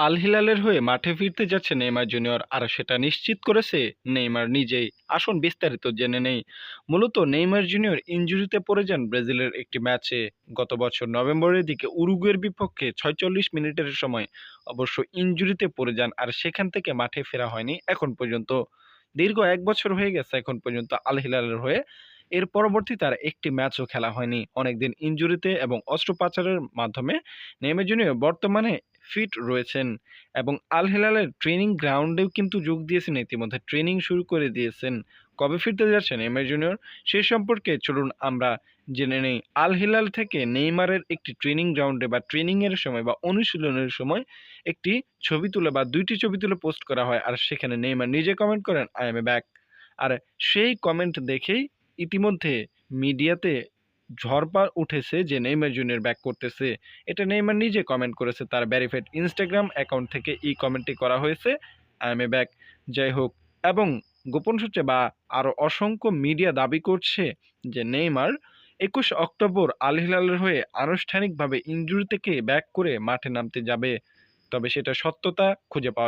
আল হিলালের হয়ে মাঠে ফিরতে যাচ্ছে নেইমার জুনিয়র, আর সেটা নিশ্চিত করেছে নেইমার নিজেই। আসুন বিস্তারিত জেনে নেই। মূলত নেইমার জুনিয়র ইনজুরিতে পড়ে যান ব্রাজিলের একটি ম্যাচে। গত বছর নভেম্বরের দিকে উরুগুয়ের বিপক্ষে ছয়চল্লিশ মিনিটের সময় অবশ্য ইনজুরিতে পড়ে যান, আর সেখান থেকে মাঠে ফেরা হয়নি এখন পর্যন্ত। দীর্ঘ এক বছর হয়ে গেছে এখন পর্যন্ত আল হিলালের হয়ে। এর পরবর্তী আর একটি ম্যাচও খেলা হয়নি। অনেকদিন ইনজুরিতে এবং অস্ত্রোপচারের মাধ্যমে নেইমার জুনিয়র বর্তমানে ফিট রয়েছেন এবং আল হিলালের ট্রেনিং গ্রাউন্ডেও কিন্তু যোগ দিয়েছেন ইতিমধ্যে। ট্রেনিং শুরু করে দিয়েছেন। কবে ফিরতে যাচ্ছেন নেইমার জুনিয়র সে সম্পর্কে চলুন আমরা জেনে নেই। আল হিলাল থেকে নেইমারের একটি ট্রেনিং গ্রাউন্ডে বা ট্রেনিংয়ের সময় বা অনুশীলনের সময় একটি ছবি তুলে বা দুইটি ছবি তুলে পোস্ট করা হয় আর সেখানে নেইমার নিজে কমেন্ট করেন আই এম এ ব্যাক আর সেই কমেন্ট দেখেই ইতিমধ্যে মিডিয়াতে ঝড়পা উঠেছে যে নেইমার জুনিয়র ব্যাক করতেছে, এটা নেইমার নিজে কমেন্ট করেছে তার ভ্যারিফাইড ইনস্টাগ্রাম অ্যাকাউন্ট থেকে এই কমেন্টটি করা হয়েছে আই এম এ ব্যাক যাই হোক, এবং গোপন সূত্রে বা আরও অসংখ্য মিডিয়া দাবি করছে যে নেইমার একুশ অক্টোবর আল হিলালের হয়ে আনুষ্ঠানিকভাবে ইনজুরি থেকে ব্যাক করে মাঠে নামতে যাবে, তবে সেটা সত্যতা খুঁজে পাওয়া